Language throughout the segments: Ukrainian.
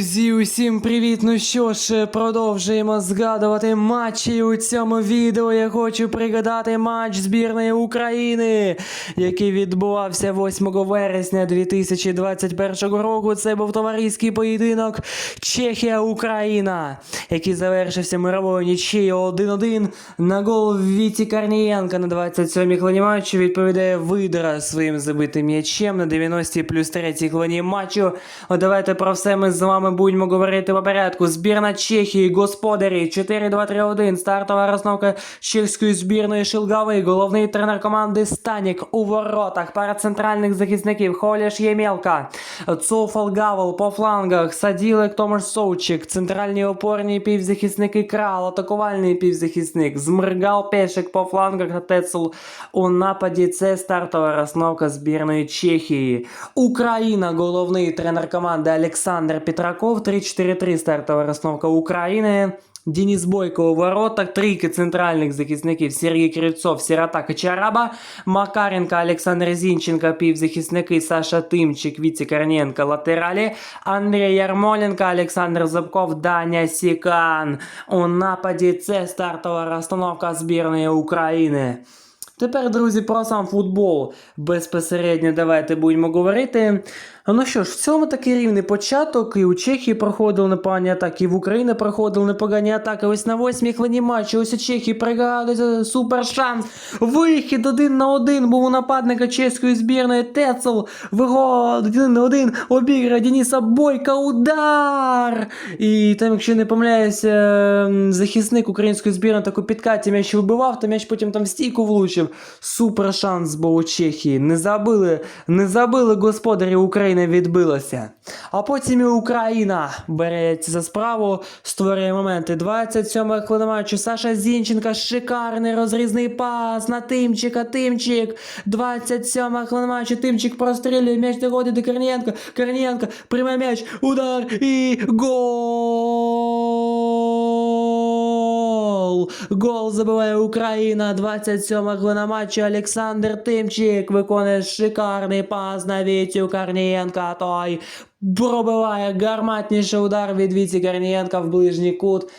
Друзі, усім привіт! Ну що ж, продовжуємо згадувати матчі. У цьому відео я хочу пригадати матч збірної України, який відбувався 8 вересня 2021 року. Це був товариський поєдинок Чехія-Україна, який завершився мировою нічією 1-1 на гол Віті Карнієнка на 27-й хвилині матчу відповідає Видра своїм забитим м'ячем на 90-й плюс 3-й хвилині матчу. О, давайте про все ми з вами будемо говорити по порядку. Збірна Чехії, господарі 4-2-3-1. Стартова розновка чеської збірної Шилгави. Головний тренер команди Станік у воротах. Пара центральних захисників Холіш Ємелка. Цофал Гавел по флангах. Саділек Томаш Соучик. Центральні опорні півзахисники Крал. Атакувальний півзахисник. Змргал Пешик по флангах. Тецел у нападі. Це стартова розновка збірної Чехії. Україна, головний тренер команди Олександр Петраков. 3-4-3 стартова розновка України. Денис Бойко у воротах, трійки центральних захисників Сергій Кривцов, Сірота Кочараба, Макаренко, Олександр Зінченко, півзахисники Саша Тимчик, Віці Корнієнко, латералі, Андрій Ярмоленко, Олександр Зубков, Даня Сікан. У нападі це стартова розстановка збірної України. Тепер, друзі, про сам футбол безпосередньо давайте будемо говорити. Ну що ж, в цьому такий рівний початок. І у Чехії проходили непогані атаки, і в Україні проходили непогані атаки. Ось на восьмій хвилині матчу. Ось у Чехії пригадується супер шанс. Вихід один на один був у нападника чеської збірної Тецел. Вигод один на один. Обіграє Дениса Бойка. Удар! І там, якщо не помиляюся, захисник української збірної таку підкаті м'яч вибивав, то м'яч потім там в стійку влучив. Супер шанс був у Чехії. Не забили, не забили господарі України відбилося. А потім і Україна береться за справу, створює моменти. 27 хвилина матчу. Саша Зінченка, шикарний розрізний пас на Тимчика. Тимчик. 27 хвилина матчу. Тимчик прострілює м'яч доходить до Корнієнка. Корнієнка приймає м'яч, удар і гол! Гол забиває Україна. 27 хвилина матчу. Олександр Тимчик виконує шикарний пас на Вітю Корнієнка. Той пробиває гарматніший удар від Віті Корнієнка в ближній кут.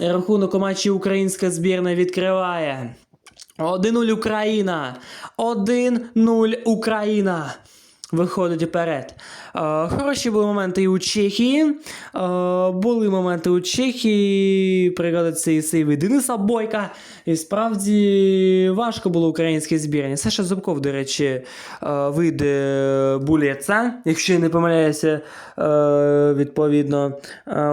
Рахунок у матчі українська збірна відкриває. 1-0 Україна. 1-0 Україна. Виходить вперед. Е, хороші були моменти і у Чехії. Е, були моменти у Чехії. Пригадується і сейви Дениса Бойка. І справді важко було українській збірні. Саша Зубков, до речі, е, вийде булеца, якщо я не помиляюся, відповідно,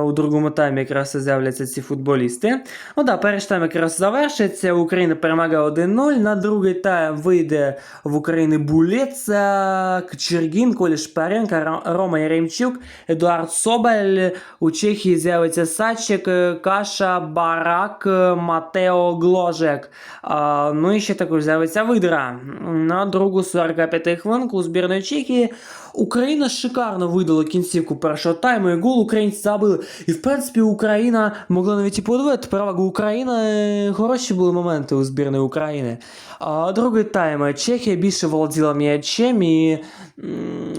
у другому таймі якраз з'являться ці футболісти. Ну так, перший тайм якраз завершиться. Україна перемагає 1-0. На другий тайм вийде в Україні булеца, Кчергін, Колі Шпаренко, Рома Яремчук, Едуард Собель. У Чехії з'явиться Сачик, е, Каша, Барак, е, Матео Гложек. Ну і ще також з'явиться Видра. На другу 45 хвилинку у збірної Чехії Україна шикарно видала кінцівку першого тайму, і гол українці забили. І в принципі Україна могла навіть і подивити перевагу України. е, Хороші були моменти у збірної України. А другий тайм Чехія більше володіла м'ячем і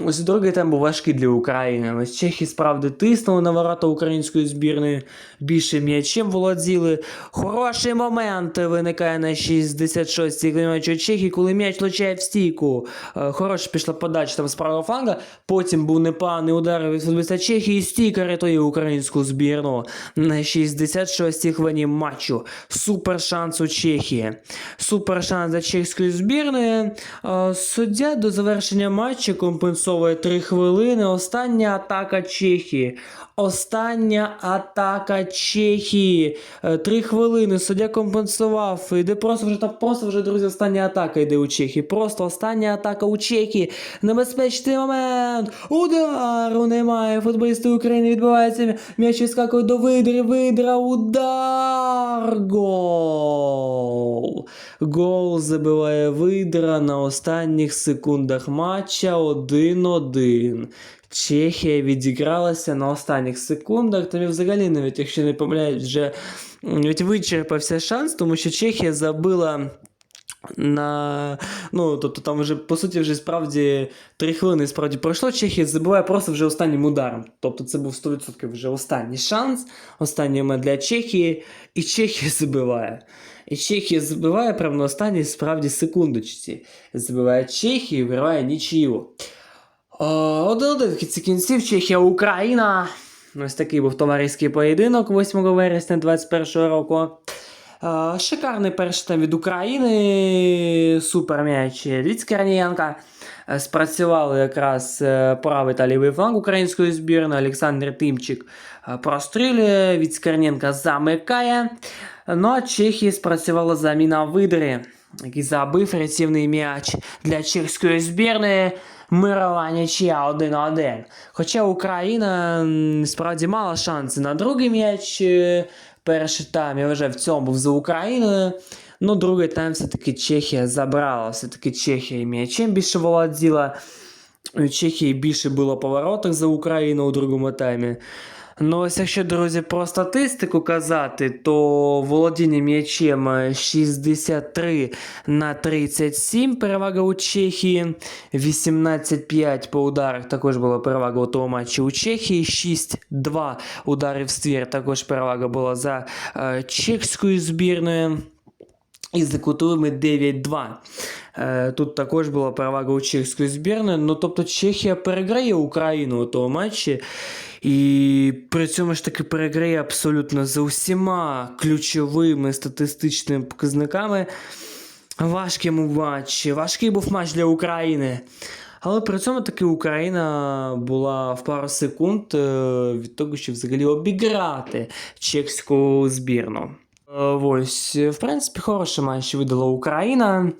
ось другий тайм був важкий для України. Ось Чехи справді тиснули на ворота української збірної, більше м'ячем володіли. Хороший момент виникає на 66-й хвилині Чехії, коли м'яч влучає в стійку. Е, Хороша пішла подача там з правого фланга. Потім був непоганий удар від футболіста Чехії. Стійка рятує українську збірну на 66-й хвилині матчу. Супер шанс у Чехії. Супер шанс для чеської збірної. Е, Суддя до завершення матчу компенсовує 3 хвилини. Остання атака Чехії. Остання атака Чехії. Е, Три хвилини. Суддя компенсував. Іде просто вже так, просто вже, друзі, остання атака йде у Чехії. Просто остання атака у Чехії. Небезпечний момент. Удару немає. Футболісти України відбувається. М'яч відскакує до видри. Видра. Удар. Гол. Гол забиває видра на останніх секундах матча 1-1. Чехія відігралася на останніх секундах. Там і взагалі, навіть якщо не помиляюсь, вже м, навіть вичерпався шанс, тому що Чехія забила На, ну, тобто там вже, по суті, вже справді три хвилини справді пройшло. Чехія забиває просто вже останнім ударом. Тобто це був 100% вже останній шанс, останній момент для Чехії, і Чехія забиває. І Чехія забиває прямо на останній справді секундочці. Забиває Чехію, вириває нічию. Один-один кінці кінців Чехія Україна. Ось такий був товариський поєдинок 8 вересня 2021 року. Е, Шикарний перший тайм від України. Супер м'яч від Скорнієнка. Е, Спрацювали якраз е, правий та лівий фланг української збірної. Олександр Тимчик прострілює, від Скорнієнка замикає. Ну а Чехії спрацювала заміна видри, який забив рятівний м'яч для чеської збірної. Мирова нічия 1-1. Хоча Україна справді мала шанси на другий м'яч. Перший тайм, я вже в цьому був за Україною. Ну, другий тайм все-таки Чехія забрала. Все-таки Чехія м'ячем більше володіла. У Чехії більше було поворотах за Україну у другому таймі. Ну, ось якщо, друзі, про статистику казати, то володіння м'ячем е, 63 на 37 перевага у Чехії, 18-5 по ударах також була перевага у тому матчі у Чехії, 6-2 ударів в ствір також перевага була за е, чеською збірною. І за кутовими 9-2. Е, Тут також була перевага у чеської збірної. Ну, тобто Чехія переграє Україну у тому матчі. І при цьому ж таки переграє абсолютно за усіма ключовими статистичними показниками. Важкий був матч, важкий був матч для України. Але при цьому таки Україна була в пару секунд е, від того, щоб взагалі обіграти чеську збірну. Е, Ось, в принципі, хороший матч видала Україна.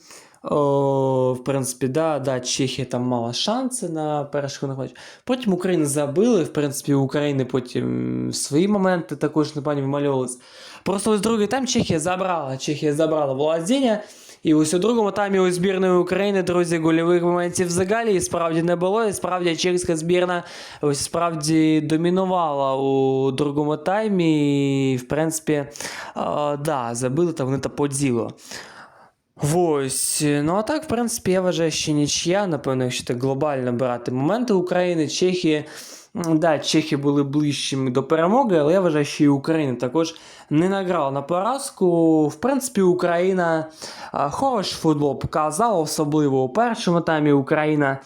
О, в принципі, да, да, Чехія там мала шанси на перший матч. Потім Україна забили. В принципі, України потім свої моменти також непані вимальовувались. Просто ось другий тайм Чехія забрала. Чехія забрала володіння. І ось у другому таймі у збірної України, друзі, гольових моментів взагалі і справді не було. І справді чеська збірна ось справді домінувала у другому таймі. І, в принципі, а, да, забили та вони та по ділу. Ось. Ну а так, в принципі, я вважаю, що нічия, напевно, якщо так глобально брати моменти України, Чехії. Да, чехи були ближчими до перемоги, але я вважаю, що і Україна також не награла на поразку. В принципі, Україна хороший футбол показала, особливо у першому таймі Україна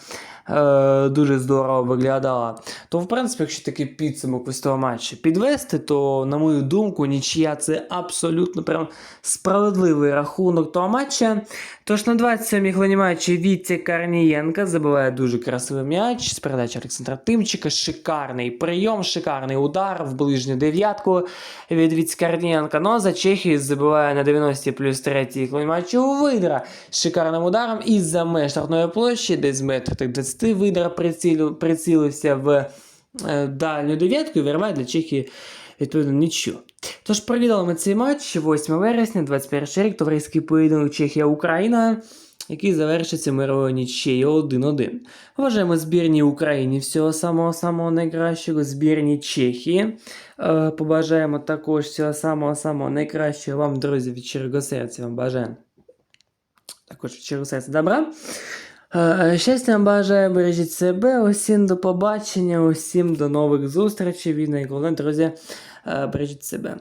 е, дуже здорово виглядала. То, в принципі, якщо такий підсумок ось того матчу підвести, то, на мою думку, нічия це абсолютно прям справедливий рахунок того матча. Тож на 27-й хвилині матчі Вітя Карнієнка забиває дуже красивий м'яч з передачі Олександра Тимчика. Шикарний прийом, шикарний удар в ближню дев'ятку від Вітя Карнієнка. Ну а за Чехію забиває на 90 плюс 3 хвилині матчу Видра з шикарним ударом із за меж площі, десь метр так 20 Видра прицілився в дальню дев'ятку і вирває для Чехії відповідно нічого. Тож провідали ми цей матч 8 вересня, 21 рік, товариський поєдинок Чехія-Україна, який завершиться мировою нічею 1-1. Вважаємо збірні Україні всього самого-самого найкращого, збірні Чехії. Е, побажаємо також всього самого-самого найкращого вам, друзі, від щирого серця вам бажаємо. Також від щирого серця добра. Е, Щастя вам бажаю, бережіть себе, усім до побачення, усім до нових зустрічей. І найголовніше, друзі, е, бережіть себе.